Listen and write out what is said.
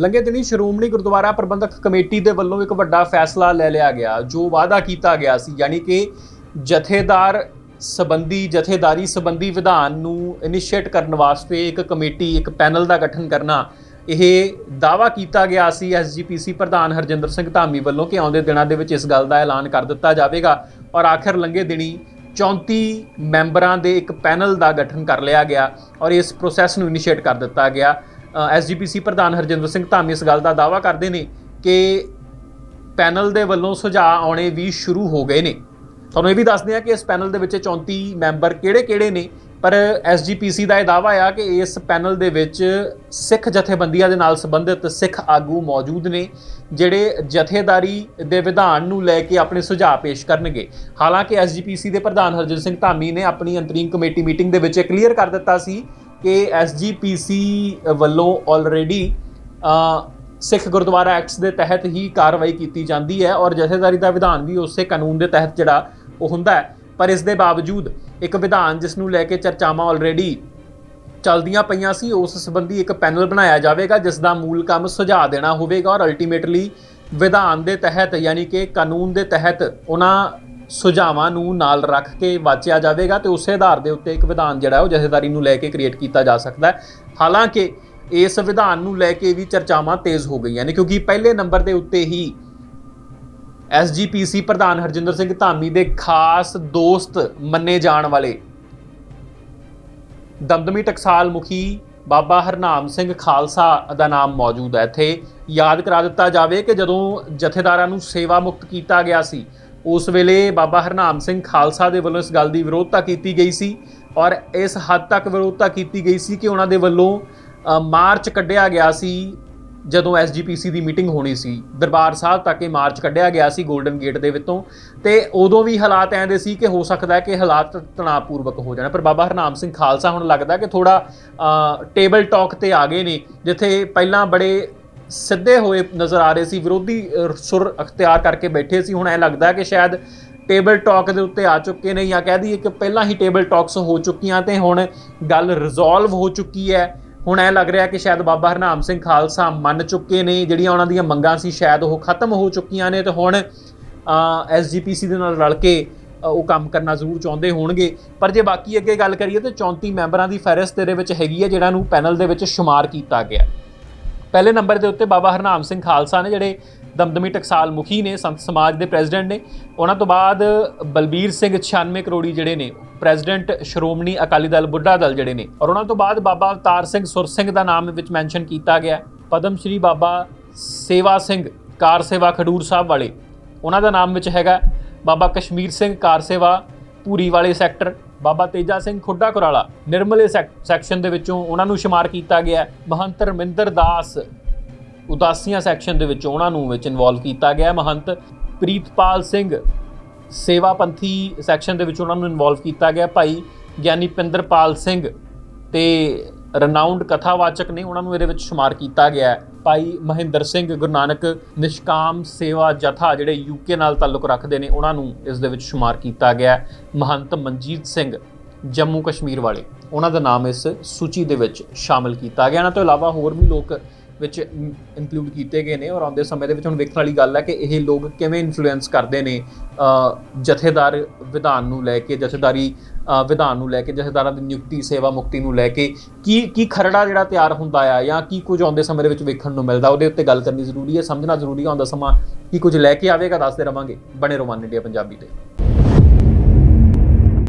ਲੰਘੇ ਦਿਨੀ ਸ਼੍ਰੋਮਣੀ ਗੁਰਦੁਆਰਾ ਪ੍ਰਬੰਧਕ ਕਮੇਟੀ ਦੇ ਵੱਲੋਂ ਇੱਕ ਵੱਡਾ ਫੈਸਲਾ ਲੈ ਲਿਆ ਗਿਆ, ਜੋ ਵਾਅਦਾ ਕੀਤਾ ਗਿਆ ਸੀ, ਯਾਨੀ ਕਿ ਜਥੇਦਾਰ ਸਬੰਧੀ, ਜਥੇਦਾਰੀ ਸਬੰਧੀ ਵਿਧਾਨ ਨੂੰ ਇਨੀਸ਼ੀਏਟ ਕਰਨ ਵਾਸਤੇ ਇੱਕ ਕਮੇਟੀ, ਇੱਕ ਪੈਨਲ ਦਾ ਗਠਨ ਕਰਨਾ, ਇਹ ਦਾਵਾ ਕੀਤਾ ਗਿਆ ਸੀ। ਐਸਜੀਪੀਸੀ ਪ੍ਰਧਾਨ ਹਰਜਿੰਦਰ ਸਿੰਘ ਧਾਮੀ ਵੱਲੋਂ ਕਿ ਆਉਂਦੇ ਦਿਨਾਂ ਦੇ ਵਿੱਚ ਇਸ ਗੱਲ ਦਾ ਐਲਾਨ ਕਰ ਦਿੱਤਾ ਜਾਵੇਗਾ ਔਰ ਆਖਰ ਲੰਘੇ ਦਿਨੀ 34 ਮੈਂਬਰਾਂ ਦੇ ਇੱਕ ਪੈਨਲ ਦਾ ਗਠਨ ਕਰ ਲਿਆ ਗਿਆ ਔਰ ਇਸ ਪ੍ਰੋਸੈਸ ਨੂੰ ਇਨੀਸ਼ੀਏਟ ਕਰ ਦਿੱਤਾ ਗਿਆ। ਐਸਜੀਪੀਸੀ ਪ੍ਰਧਾਨ ਹਰਜਿੰਦਰ ਸਿੰਘ ਧਾਮੀ ਇਸ ਗੱਲ ਦਾ ਦਾਵਾ ਕਰਦੇ ਨੇ ਕਿ ਪੈਨਲ ਦੇ ਵੱਲੋਂ ਸੁਝਾਅ ਆਉਣੇ ਵੀ ਸ਼ੁਰੂ ਹੋ ਗਏ ਨੇ। ਤੁਹਾਨੂੰ ਇਹ ਵੀ ਦੱਸਦੇ ਆ ਕਿ ਇਸ ਪੈਨਲ ਦੇ ਵਿੱਚ 34 ਮੈਂਬਰ ਕਿਹੜੇ-ਕਿਹੜੇ ਨੇ, ਪਰ ਐਸਜੀਪੀਸੀ ਦਾ ਇਹ ਦਾਵਾ ਆ ਕਿ ਇਸ ਪੈਨਲ ਦੇ ਵਿੱਚ ਸਿੱਖ ਜਥੇਬੰਦੀਆਂ ਦੇ ਨਾਲ ਸੰਬੰਧਿਤ ਸਿੱਖ ਆਗੂ ਮੌਜੂਦ ਨੇ, ਜਿਹੜੇ ਜਥੇਦਾਰੀ ਦੇ ਵਿਧਾਨ ਨੂੰ ਲੈ ਕੇ ਆਪਣੇ ਸੁਝਾਅ ਪੇਸ਼ ਕਰਨਗੇ। ਹਾਲਾਂਕਿ ਐਸਜੀਪੀਸੀ ਦੇ ਪ੍ਰਧਾਨ ਹਰਜਿੰਦਰ ਸਿੰਘ ਧਾਮੀ ਨੇ ਆਪਣੀ ਅੰਤਰੀਮ ਕਮੇਟੀ ਮੀਟਿੰਗ ਦੇ ਵਿੱਚ ਇਹ ਕਲੀਅਰ ਕਰ ਦਿੱਤਾ ਸੀ ਕਿ ਐਸਜੀਪੀਸੀ ਵੱਲੋਂ ਆਲਰੇਡੀ ਸਿੱਖ ਗੁਰਦੁਆਰਾ ਐਕਟਸ ਦੇ ਤਹਿਤ ਹੀ ਕਾਰਵਾਈ ਕੀਤੀ ਜਾਂਦੀ ਹੈ ਔਰ ਜਥੇਦਾਰੀ ਦਾ ਵਿਧਾਨ ਵੀ ਉਸੇ ਕਾਨੂੰਨ ਦੇ ਤਹਿਤ ਜਿਹੜਾ ਉਹ ਹੁੰਦਾ ਹੈ। ਪਰ ਇਸ ਦੇ ਬਾਵਜੂਦ ਇੱਕ ਵਿਧਾਨ ਜਿਸ ਨੂੰ ਲੈ ਕੇ ਚਰਚਾਵਾਂ ਆਲਰੇਡੀ ਚੱਲਦੀਆਂ ਪਈਆਂ ਸੀ, ਉਸ ਸੰਬੰਧੀ ਇੱਕ ਪੈਨਲ ਬਣਾਇਆ ਜਾਵੇਗਾ, ਜਿਸ ਦਾ ਮੂਲ ਕੰਮ ਸੁਝਾਅ ਦੇਣਾ ਹੋਵੇਗਾ ਔਰ ਅਲਟੀਮੇਟਲੀ ਵਿਧਾਨ ਦੇ ਤਹਿਤ ਯਾਨੀ ਕਿ ਕਾਨੂੰਨ ਦੇ ਤਹਿਤ ਉਹਨਾਂ ਸੁਝਾਵਾਂ ਨੂੰ ਨਾਲ ਰੱਖ ਕੇ ਵਾਚਿਆ ਜਾਵੇਗਾ ਤੇ ਉਸੇ ਆਧਾਰ ਦੇ ਉੱਤੇ ਇੱਕ ਵਿਧਾਨ ਜਿਹੜਾ ਉਹ ਜਥੇਦਾਰੀ ਨੂੰ ਲੈ ਕੇ ਕ੍ਰੀਏਟ ਕੀਤਾ ਜਾ ਸਕਦਾ ਹੈ। ਹਾਲਾਂਕਿ ਇਸ ਵਿਧਾਨ ਨੂੰ ਲੈ ਕੇ ਵੀ ਚਰਚਾਵਾਂ ਤੇਜ਼ ਹੋ ਗਈਆਂ ਨੇ ਕਿਉਂਕਿ ਪਹਿਲੇ ਨੰਬਰ ਦੇ ਉੱਤੇ ਹੀ ਐਸਜੀਪੀਸੀ ਪ੍ਰਧਾਨ ਹਰਜਿੰਦਰ ਸਿੰਘ ਧਾਮੀ ਦੇ ਖਾਸ ਦੋਸਤ ਮੰਨੇ ਜਾਣ ਵਾਲੇ ਦਮਦਮੀ ਟਕਸਾਲ ਮੁਖੀ ਬਾਬਾ ਹਰਨਾਮ ਸਿੰਘ ਖਾਲਸਾ ਦਾ ਨਾਮ ਮੌਜੂਦ ਹੈ। ਇੱਥੇ ਯਾਦ ਕਰਾ ਦਿੱਤਾ ਜਾਵੇ ਕਿ ਜਦੋਂ ਜਥੇਦਾਰਾਂ ਨੂੰ ਸੇਵਾ ਮੁਕਤ ਕੀਤਾ ਗਿਆ ਸੀ ਉਸ ਵੇਲੇ ਬਾਬਾ ਹਰਨਾਮ ਸਿੰਘ ਖਾਲਸਾ ਦੇ ਵੱਲੋਂ ਇਸ ਗੱਲ ਦੀ ਵਿਰੋਧਤਾ ਕੀਤੀ ਗਈ ਸੀ ਔਰ ਇਸ ਹੱਦ ਤੱਕ ਵਿਰੋਧਤਾ ਕੀਤੀ ਗਈ ਸੀ ਕਿ ਉਹਨਾਂ ਦੇ ਵੱਲੋਂ ਮਾਰਚ ਕੱਢਿਆ ਗਿਆ ਸੀ ਜਦੋਂ ਐਸਜੀਪੀਸੀ ਦੀ ਮੀਟਿੰਗ ਹੋਣੀ ਸੀ। ਦਰਬਾਰ ਸਾਹਿਬ ਤੱਕ ਇਹ ਮਾਰਚ ਕੱਢਿਆ ਗਿਆ ਸੀ 골ਡਨ ਗੇਟ ਦੇ ਵਿੱਚੋਂ ਤੇ ਉਦੋਂ ਵੀ ਹਾਲਾਤ ਐਂ ਦੇ ਸੀ ਕਿ ਹੋ ਸਕਦਾ ਹੈ ਕਿ ਹਾਲਾਤ ਤਣਾਅਪੂਰਵਕ ਹੋ ਜਾਣ। ਪਰ ਬਾਬਾ ਹਰਨਾਮ ਸਿੰਘ ਖਾਲਸਾ ਹੁਣ ਲੱਗਦਾ ਕਿ ਥੋੜਾ ਟੇਬਲ ਟਾਕ ਤੇ ਆ ਗਏ ਨੇ, ਜਿੱਥੇ ਪਹਿਲਾਂ ਬੜੇ ਸਿੱਧੇ ਹੋਏ ਨਜ਼ਰ ਆ ਰਹੇ ਸੀ, ਵਿਰੋਧੀ ਸੁਰ ਅਖਤਿਆਰ ਕਰਕੇ ਬੈਠੇ ਸੀ। ਹੁਣ ਐ ਲੱਗਦਾ ਕਿ ਸ਼ਾਇਦ ਟੇਬਲ ਟਾਕ ਦੇ ਉੱਤੇ ਆ ਚੁੱਕੇ ਨੇ ਜਾਂ ਕਹਿ ਦਈਏ ਕਿ ਪਹਿਲਾਂ ਹੀ ਟੇਬਲ ਟਾਕਸ ਹੋ ਚੁੱਕੀਆਂ ਤੇ ਹੁਣ ਗੱਲ ਰਿਜ਼ੋਲਵ ਹੋ ਚੁੱਕੀ ਹੈ। ਹੁਣ ਐ ਲੱਗ ਰਿਹਾ ਕਿ ਸ਼ਾਇਦ ਬਾਬਾ ਹਰਨਾਮ ਸਿੰਘ ਖਾਲਸਾ ਮੰਨ ਚੁੱਕੇ ਨੇ, ਜਿਹੜੀਆਂ ਉਹਨਾਂ ਦੀਆਂ ਮੰਗਾਂ ਸੀ, ਸ਼ਾਇਦ ਉਹ ਖਤਮ ਹੋ ਚੁੱਕੀਆਂ ਨੇ ਤੇ ਹੁਣ ਐਸਜੀਪੀਸੀ ਦੇ ਨਾਲ ਰਲ ਕੇ ਉਹ ਕੰਮ ਕਰਨਾ ਜ਼ਰੂਰ ਚਾਹੁੰਦੇ ਹੋਣਗੇ। ਪਰ ਜੇ ਬਾਕੀ ਅੱਗੇ ਗੱਲ ਕਰੀਏ ਤਾਂ 34 ਮੈਂਬਰਾਂ ਦੀ ਫਹਿਰਿਸਤ ਦੇ ਵਿੱਚ ਹੈਗੀ ਹੈ, ਜਿਹੜਾ ਨੂੰ ਪੈਨਲ ਦੇ ਵਿੱਚ ਸ਼ੁਮਾਰ ਕੀਤਾ ਗਿਆ। ਪਹਿਲੇ ਨੰਬਰ ਦੇ ਉੱਤੇ ਬਾਬਾ ਹਰਨਾਮ ਸਿੰਘ ਖਾਲਸਾ ਨੇ ਜਿਹੜੇ ਦਮਦਮੀ ਟਕਸਾਲ ਮੁਖੀ ਨੇ, ਸੰਤ ਸਮਾਜ ਦੇ ਪ੍ਰੈਜ਼ੀਡੈਂਟ ਨੇ, ਉਹਨਾਂ ਤੋਂ ਬਾਅਦ ਬਲਬੀਰ ਸਿੰਘ 96 ਕਰੋੜੀ ਜਿਹੜੇ ਨੇ, ਪ੍ਰੈਜ਼ੀਡੈਂਟ ਸ਼੍ਰੋਮਣੀ ਅਕਾਲੀ ਦਲ ਬੁੱਢਾ ਦਲ ਜਿਹੜੇ ਨੇ, ਔਰ ਉਹਨਾਂ ਤੋਂ ਬਾਅਦ ਬਾਬਾ ਅਵਤਾਰ ਸਿੰਘ ਸੁਰ ਸਿੰਘ ਦਾ ਨਾਮ ਵਿੱਚ ਮੈਂਸ਼ਨ ਕੀਤਾ ਗਿਆ। ਪਦਮ ਸ਼੍ਰੀ ਬਾਬਾ ਸੇਵਾ ਸਿੰਘ ਕਾਰ ਸੇਵਾ ਖਡੂਰ ਸਾਹਿਬ ਵਾਲੇ, ਉਹਨਾਂ ਦਾ ਨਾਮ ਵਿੱਚ ਹੈਗਾ। ਬਾਬਾ ਕਸ਼ਮੀਰ ਸਿੰਘ ਕਾਰ ਸੇਵਾ ਪੂਰੀ ਵਾਲੇ ਸੈਕਟਰ, ਬਾਬਾ ਤੇਜਾ ਸਿੰਘ ਖੁੱਡਾ ਕੁਰਾਲਾ, ਨਿਰਮਲੇ ਸੈਕ- ਸੈਕਸ਼ਨ ਦੇ ਵਿੱਚੋਂ ਉਹਨਾਂ ਨੂੰ ਸ਼ੁਮਾਰ ਕੀਤਾ ਗਿਆ ਮਹੰਤ ਰਮਿੰਦਰ ਦਾਸ ਉਦਾਸੀਆਂ ਸੈਕਸ਼ਨ ਦੇ ਵਿੱਚ ਉਹਨਾਂ ਨੂੰ ਵਿੱਚ ਇਨਵੋਲਵ ਕੀਤਾ ਗਿਆ ਮਹੰਤ ਪ੍ਰੀਤਪਾਲ ਸਿੰਘ ਸੇਵਾਪੰਥੀ ਸੈਕਸ਼ਨ ਦੇ ਵਿੱਚ ਉਹਨਾਂ ਨੂੰ ਇਨਵੋਲਵ ਕੀਤਾ ਗਿਆ ਭਾਈ ਗਿਆਨੀ ਪਿੰਦਰਪਾਲ ਸਿੰਘ ਤੇ ਰਨਾਊਂਡ ਕਥਾਵਾਚਕ ਨੇ ਉਹਨਾਂ ਨੂੰ ਇਹਦੇ ਵਿੱਚ ਸ਼ੁਮਾਰ ਕੀਤਾ ਗਿਆ ਹੈ। ਭਾਈ ਮਹਿੰਦਰ ਸਿੰਘ, ਗੁਰੂ ਨਾਨਕ ਨਿਸ਼ਕਾਮ ਸੇਵਾ ਜਥਾ ਜਿਹੜੇ ਯੂਕੇ ਨਾਲ ਤਾਲੁਕ ਰੱਖਦੇ ਨੇ, ਉਹਨਾਂ ਨੂੰ ਇਸ ਦੇ ਵਿੱਚ ਸ਼ੁਮਾਰ ਕੀਤਾ ਗਿਆ ਹੈ। ਮਹੰਤ ਮਨਜੀਤ ਸਿੰਘ, ਜੰਮੂ ਕਸ਼ਮੀਰ ਵਾਲੇ, ਉਹਨਾਂ ਦਾ ਨਾਮ ਇਸ ਸੂਚੀ ਦੇ ਵਿੱਚ ਸ਼ਾਮਲ ਕੀਤਾ ਗਿਆ। ਇਹਨਾਂ ਤੋਂ ਇਲਾਵਾ ਹੋਰ ਵੀ ਲੋਕ ਵਿੱਚ ਇਨਕਲੂਡ ਕੀਤੇ ਗਏ ਨੇ ਔਰ ਆਉਂਦੇ ਸਮੇਂ ਦੇ ਵਿੱਚ ਹੁਣ ਵੇਖਣ ਵਾਲੀ ਗੱਲ ਹੈ ਕਿ ਇਹ ਲੋਕ ਕਿਵੇਂ ਇਨਫਲੂਐਂਸ ਕਰਦੇ ਨੇ ਜਥੇਦਾਰ ਵਿਧਾਨ ਨੂੰ ਲੈ ਕੇ, ਜਥੇਦਾਰੀ ਵਿਧਾਨ ਨੂੰ ਲੈ ਕੇ, ਜਥੇਦਾਰਾਂ ਦੀ ਨਿਯੁਕਤੀ, ਸੇਵਾ ਮੁਕਤੀ ਨੂੰ ਲੈ ਕੇ ਕੀ ਕੀ ਖਰੜਾ ਜਿਹੜਾ ਤਿਆਰ ਹੁੰਦਾ ਆ ਜਾਂ ਕੀ ਕੁਝ ਆਉਂਦੇ ਸਮੇਂ ਦੇ ਵਿੱਚ ਵੇਖਣ ਨੂੰ ਮਿਲਦਾ, ਉਹਦੇ ਉੱਤੇ ਗੱਲ ਕਰਨੀ ਜ਼ਰੂਰੀ ਹੈ, ਸਮਝਣਾ ਜ਼ਰੂਰੀ ਹੈ, ਆਉਂਦਾ ਸਮਾਂ ਕੀ ਕੁਝ ਲੈ ਕੇ ਆਵੇਗਾ, ਦੱਸਦੇ ਰਵਾਂਗੇ, ਬਣੇ ਰੋਮਾਨ ਇੰਡੀਆ ਪੰਜਾਬੀ ਤੇ।